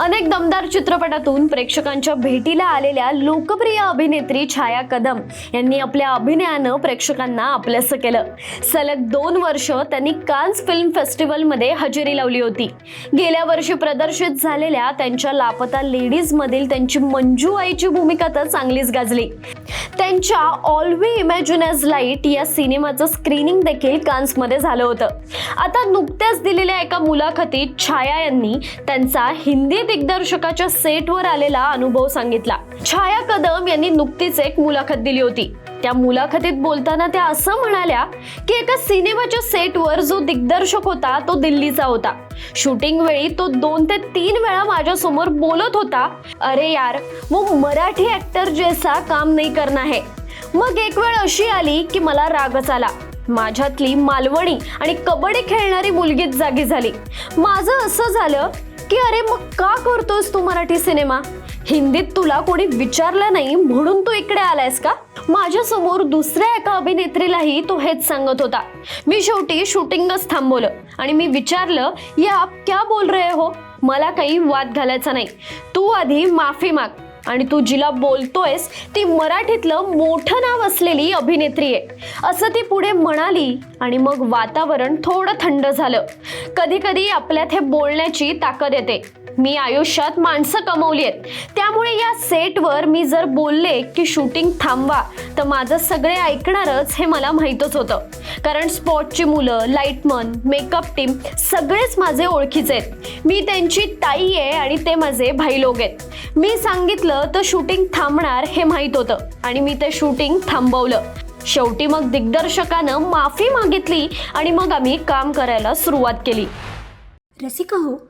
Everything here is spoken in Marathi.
अनेक दमदार चित्रपटातून प्रेक्षकांच्या भेटीला आलेल्या लोकप्रिय अभिनेत्री छाया कदम यांनी आपल्या अभिनयानं प्रेक्षकांना आपलंसं केलं. सलग दोन वर्ष त्यांनी कान्स फिल्म फेस्टिवलमध्ये हजेरी लावली होती. गेल्या वर्षी प्रदर्शित झालेल्या त्यांच्या लापता लेडीजमधील त्यांची मंजू आईची भूमिका तर चांगलीच गाजली. त्यांच्या All We Imagine as Light या सिनेमाचं स्क्रीनिंग देखील कान्समध्ये झालं होतं. आता नुकत्याच दिलेल्या एका मुलाखतीत छाया यांनी त्यांचा हिंदी दिग्दर्शकाच्या सेटवर आलेला अनुभव सांगितला. छाया कदम यांनी नुकतीच एक मुलाखत दिली होती. त्या मुलाखतीत बोलताना त्या असं म्हणाल्या की एका सिनेमाच्या सेटवर जो दिग्दर्शक होता तो दिल्लीचा होता. शूटिंग वेळी तो दोन ते तीन वेळा माझ्यासमोर बोलत होता अरे यार वो मराठी ऍक्टर जैसा काम नाही करणार आहे मग एक वेळ अशी आली की मला रागच आला. माझ्यातली मालवणी आणि कबड्डी खेळणारी मुलगीच जागी झाली. माझं असं झालं की अरे मग का करतोस तू मराठी सिनेमा? हिंदीत तुला कोणी विचारलं नाही म्हणून तू इकडे आलायस का? माझ्यासमोर दुसऱ्या एका अभिनेत्रीलाही तो हेच सांगत होता. मी शेवटी शूटिंगच थांबवलं आणि मी विचारलं या आप क्या बोल रहे हो? मला काही वाद घालायचा नाही. तू आधी माफी माग. आणि तू जिला बोलतोयस ती मराठीतलं मोठं नाव असलेली अभिनेत्री आहे. असं ती पुढे म्हणाली आणि मग वातावरण थोडं थंड झालं. कधी कधी आपल्यात हे बोलण्याची ताकद येते. मी आयुष्यात माणसं कमवली आहेत. त्यामुळे या सेटवर मी जर बोलले की शूटिंग थांबवा तर माझं सगळे ऐकणारच हे मला माहीतच होतं. कारण स्पॉटची मुलं लाईटमन मेकअप टीम सगळेच माझे ओळखीचे आहेत. मी त्यांची ताई आहे आणि ते माझे भाई लोक आहेत. मी सांगितलं तर शूटिंग थांबणार हे माहीत होतं आणि मी ते शूटिंग थांबवलं. शेवटी मग दिग्दर्शकानं माफी मागितली आणि मग आम्ही काम करायला सुरुवात केली. रसिका हो